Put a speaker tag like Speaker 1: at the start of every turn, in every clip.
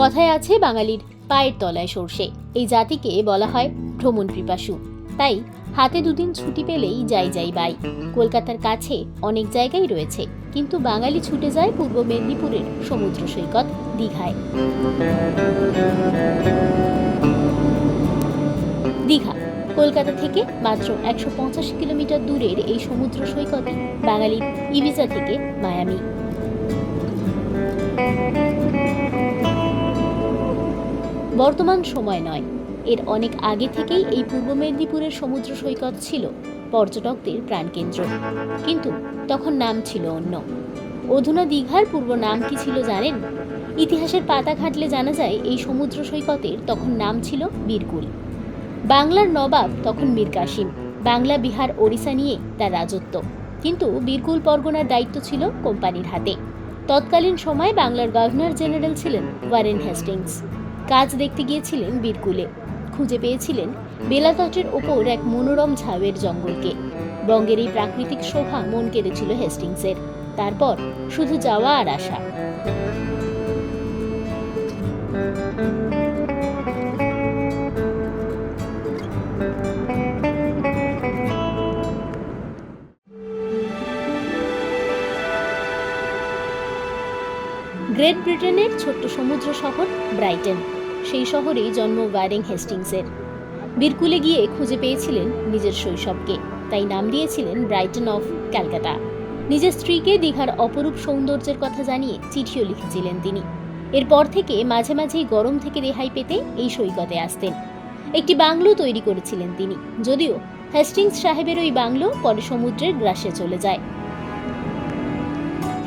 Speaker 1: কথায় আছে বাঙালির পায়ের তলায় সর্ষে। এই জাতিকে বলা হয় ভ্রমণ পিপাসু। তাই হাতে দুদিন ছুটি পেলেই যাই যাই বাই। কলকাতার কাছে অনেক জায়গায় রয়েছে, কিন্তু বাঙালি ছুটে যায় পূর্ব মেদিনীপুরের সমুদ্র সৈকত দীঘায়। দীঘা। কলকাতা থেকে মাত্র একশো পঁচাশি কিলোমিটার দূরের এই সমুদ্র সৈকতে বাঙালির ইভিজা থেকে মায়ামি। বর্তমান সময় নয়। এর অনেক আগে থেকেই এই পূর্ব মেদিনীপুরের সমুদ্র সৈকত ছিল পর্যটকদের প্রাণকেন্দ্র। কিন্তু তখন নাম ছিল অন্য। অধুনা দীঘার পূর্ব নাম কি ছিল জানেন? ইতিহাসের পাতা ঘাটলে জানা যায় এই সমুদ্র সৈকতের তখন নাম ছিল বীরকুল। বাংলার নবাব তখন মীর কাসিম। বাংলা, বিহার, ওড়িশা নিয়ে তার রাজত্ব। কিন্তু বীরকুল পরগনার দায়িত্ব ছিল কোম্পানির হাতে। তৎকালীন সময় বাংলার গভর্নর জেনারেল ছিলেন ওয়ারেন হেস্টিংস। কাজ দেখতে গিয়েছিলেন বীরকুলে। খুঁজে পেয়েছিলেন বেলাতটের ওপর এক মনোরম ঝাউয়ের জঙ্গলকে। বঙ্গের এই প্রাকৃতিক শোভা মন কেড়েছিল হেস্টিংসের। তারপর শুধু যাওয়া আর আসা। গ্রেট ব্রিটেনের ছোট্ট সমুদ্র শহর ব্রাইটন। সেই শহরেই জন্ম ওয়ারিং হেস্টিংসের। বীরকুলে গিয়ে খুঁজে পেয়েছিলেন নিজের শৈশবকে। তাই নাম দিয়েছিলেন ব্রাইটন অফ ক্যালকাটা। নিজের স্ত্রীকে দীঘার অপরূপ সৌন্দর্যের কথা জানিয়ে চিঠিও লিখেছিলেন তিনি। এরপর থেকে মাঝে মাঝেই গরম থেকে রেহাই পেতে এই সৈকতে আসতেন। একটি বাংলো তৈরি করেছিলেন তিনি। যদিও হেস্টিংস সাহেবের ওই বাংলো পরে সমুদ্রের গ্রাসে চলে যায়।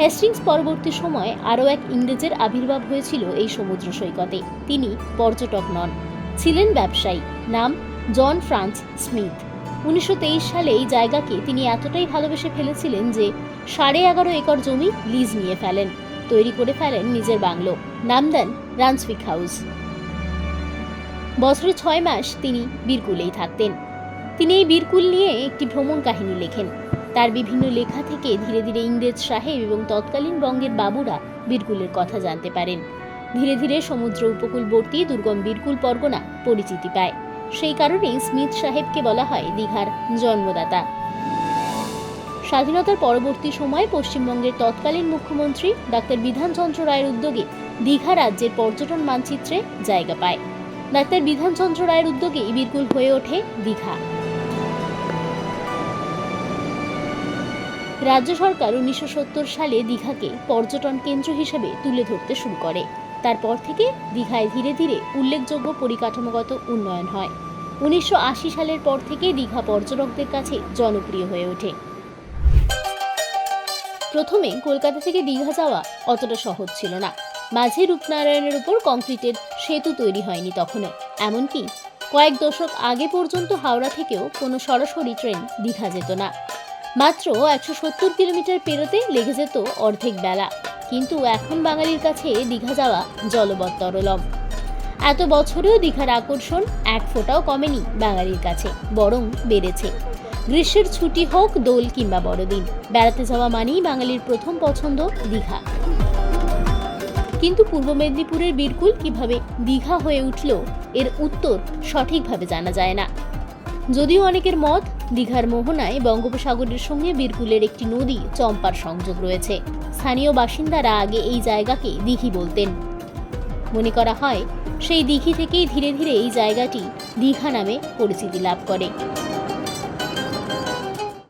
Speaker 1: হেস্টিংস পরবর্তী সময়ে আরও এক ইংরেজের আবির্ভাব হয়েছিল এই সমুদ্র সৈকতে। তিনি পর্যটক নন। ছিলেন ব্যবসায়ী। নাম জন ফ্রান্স স্মিথ। উনিশশো সালে এই জায়গাকে তিনি এতটাই ভালোবেসে ফেলেছিলেন যে সাড়ে এগারো একর জমি লিজ নিয়ে ফেলেন। তৈরি করে ফেলেন নিজের বাংলো। নাম দেন রান্সফিক হাউস। বছরে ছয় মাস তিনি বীরকুলেই থাকতেন। তিনি এই বীরকুল নিয়ে একটি ভ্রমণ কাহিনী লেখেন। তার বিভিন্ন লেখা থেকে ধীরে ধীরে ইংরেজ সাহেব এবং তৎকালীন বঙ্গের বাবুরা বীরকুলের কথা জানতে পারেন। ধীরে ধীরে সমুদ্র উপকূলবর্তী দুর্গম বীরকুল পরগনা পরিচিতি পায়। সেই কারণেই স্মিথ সাহেবকে বলা হয় দীঘার জন্মদাতা। স্বাধীনতার পরবর্তী সময় পশ্চিমবঙ্গের তৎকালীন মুখ্যমন্ত্রী ডাক্তার বিধানচন্দ্র রায়ের উদ্যোগে দীঘা রাজ্যের পর্যটন মানচিত্রে জায়গা পায়। ডাক্তার বিধানচন্দ্র রায়ের উদ্যোগেই বীরকুল হয়ে ওঠে দীঘা। রাজ্য সরকার উনিশশো সত্তর সালে দীঘাকে পর্যটন কেন্দ্র হিসেবে তুলে ধরতে শুরু করে। তারপর থেকে দীঘায় ধীরে ধীরে উল্লেখযোগ্য পরিকাঠামোগত উন্নয়ন হয়। উনিশশো আশি সালের পর থেকে দীঘা পর্যটকদের কাছে জনপ্রিয় হয়ে ওঠে। প্রথমে কলকাতা থেকে দীঘা যাওয়া অতটা সহজ ছিল না। মাঝে রূপনারায়ণের উপর কংক্রিটের সেতু তৈরি হয়নি তখনও। এমনকি কয়েক দশক আগে পর্যন্ত হাওড়া থেকেও কোনো সরাসরি ট্রেন দীঘা যেত না। মাত্র একশো সত্তর কিলোমিটার পেরোতে লেগে যেত অর্ধেক বেলা। কিন্তু এখন বাঙালির কাছে দীঘা যাওয়া জলবত্তরলম এত বছরেও দীঘার আকর্ষণ এক ফোঁটাও কমেনি বাঙালির কাছে, বরং বেড়েছে। গ্রীষ্মের ছুটি হোক দোল কিংবা বড়দিন, বেড়াতে যাওয়া মানেই বাঙালির প্রথম পছন্দ দীঘা। কিন্তু পূর্ব মেদিনীপুরের বীরকুল কীভাবে দীঘা হয়ে উঠল, এর উত্তর সঠিকভাবে জানা যায় না। যদিও অনেকের মত দীঘার মোহনায় বঙ্গোপসাগরের সঙ্গে বীরকুলের একটি নদী চম্পার সংযোগ রয়েছে। স্থানীয় বাসিন্দারা আগে এই জায়গাকে দিঘি বলতেন। মনে করা হয়, সেই দিঘি থেকেই ধীরে ধীরে এই জায়গাটি দীঘা নামে পরিচিতি লাভ করে।